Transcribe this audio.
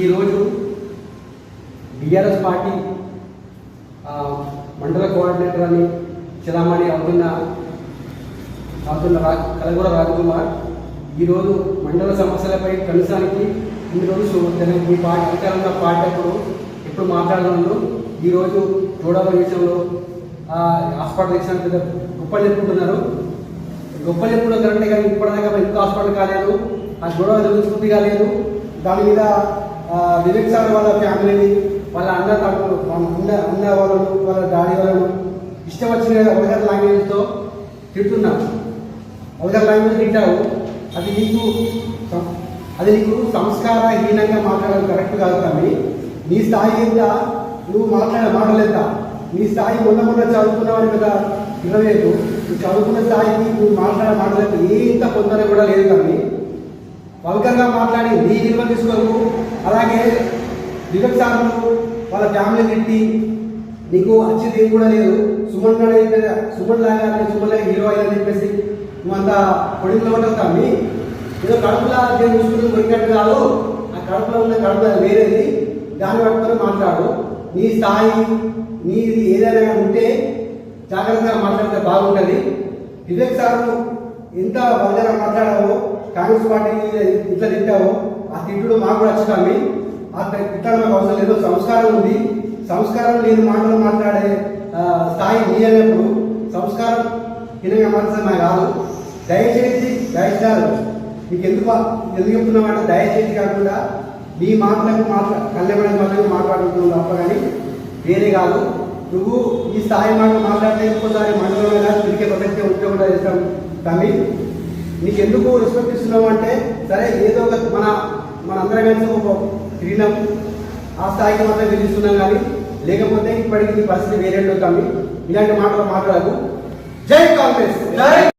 ఈరోజు BRS party మండల coordinator అని చిరామణి అవుతున్న అవుతున్న రా కలగూడ రాజకుమార్. ఈరోజు మండల సమస్యలపై కనీసానికి ఇన్ని రోజు మీ పార్టీ అధికారంగా పాడేటప్పుడు ఎప్పుడు మాట్లాడడంలో ఈరోజు చోడవరం విషయంలో హాస్పిటల్ ఇచ్చిన పెద్ద గొప్పలు చెప్పుకుంటున్నారు. గొప్పలు చెప్పుకున్న కరెంట్ కానీ ఇప్పటిదాకా ఇంకో హాస్పిటల్ కాలేదు? ఆ గొడవ గురించి కాలేదు? దాని మీద వివేక్ సార్ వాళ్ళ ఫ్యామిలీని వాళ్ళ అన్న తమ్ముడు అన్న అన్న వాళ్ళు వాళ్ళ డాడీ వాళ్ళు ఇష్టం వచ్చిన లాంగ్వేజ్తో తిడుతున్నారు అవతల లాంగ్వేజ్ తింటావు అది నీకు సం- అది నీకు సంస్కారహీనంగా మాట్లాడడం కరెక్ట్ కాదు కానీ నీ స్థాయి ఎంత? నువ్వు మాట్లాడే మాటలు ఎంత? నీ స్థాయి మొన్న మొన్న చదువుకున్నావని కదా? ఇరవేదు నువ్వు చదువుకున్న స్థాయికి నువ్వు మాట్లాడే మాటలు ఎంత? పొందనే కూడా లేదు కానీ వల్గర్గా మాట్లాడి నీ విలువ తీసుకోరు అలాగే వివేక్ వాళ్ళ ఫ్యామిలీ పెట్టి నీకు వచ్చేది ఏం కూడా లేదు. సుమన్ గడ సుమన్ లాగా అంటే సుమన్ లాగా హీరో అయ్యని చెప్పేసి నువ్వంతా పొడిలో పట్టుతామి ఏదో కడుపులా దేవుడు చూసుకుని కొరికట్టు కాదు. ఆ కడుపులో ఉన్న కడుపు వేరేది. దాన్ని పట్టుకొని మాట్లాడు. నీ స్థాయి నీది ఏదైనా ఉంటే జాగ్రత్తగా మాట్లాడితే బాగుంటుంది. వివేక్ సార్ ఎంత బాగా మాట్లాడావో కాంగ్రెస్ పార్టీ ఇట్లా తిట్టావో. ఆ తిట్టుడు మాకు కూడా వచ్చుతామి ఆ తిట్టడం మాకు అవసరం లేదు. సంస్కారం ఉంది. సంస్కారం లేని మాటలు మాట్లాడే స్థాయి నీ సంస్కారం హీనంగా మాట్లాడిన కాదు దయచేసి దయచేయాలి మీకు ఎందుకు ఎందుకు చెప్తున్నామంటే దయచేసి కాకుండా నీ మాటలకు మాట్లా కళ్ళెమైన మాటలకు మాట్లాడుతున్నావు తప్ప కానీ వేరే కాదు. నువ్వు ఈ స్థాయి మాట మాట్లాడితే ఇంకోసారి మండలంలో తిరిగే ప్రసక్తి ఉంటే చేస్తాం కానీ నీకు ఎందుకు రెస్పెక్ట్ ఇస్తున్నావు అంటే సరే ఏదో ఒక మన మన అందరం కలిసి ఒక తిరిగినాం ఆ స్థాయికి మాత్రం పిలుస్తున్నాం కానీ లేకపోతే ఇప్పటికి పరిస్థితి వేరే కానీ ఇలాంటి మాటలు మాట్లాడదు జై కాంగ్రెస్! జై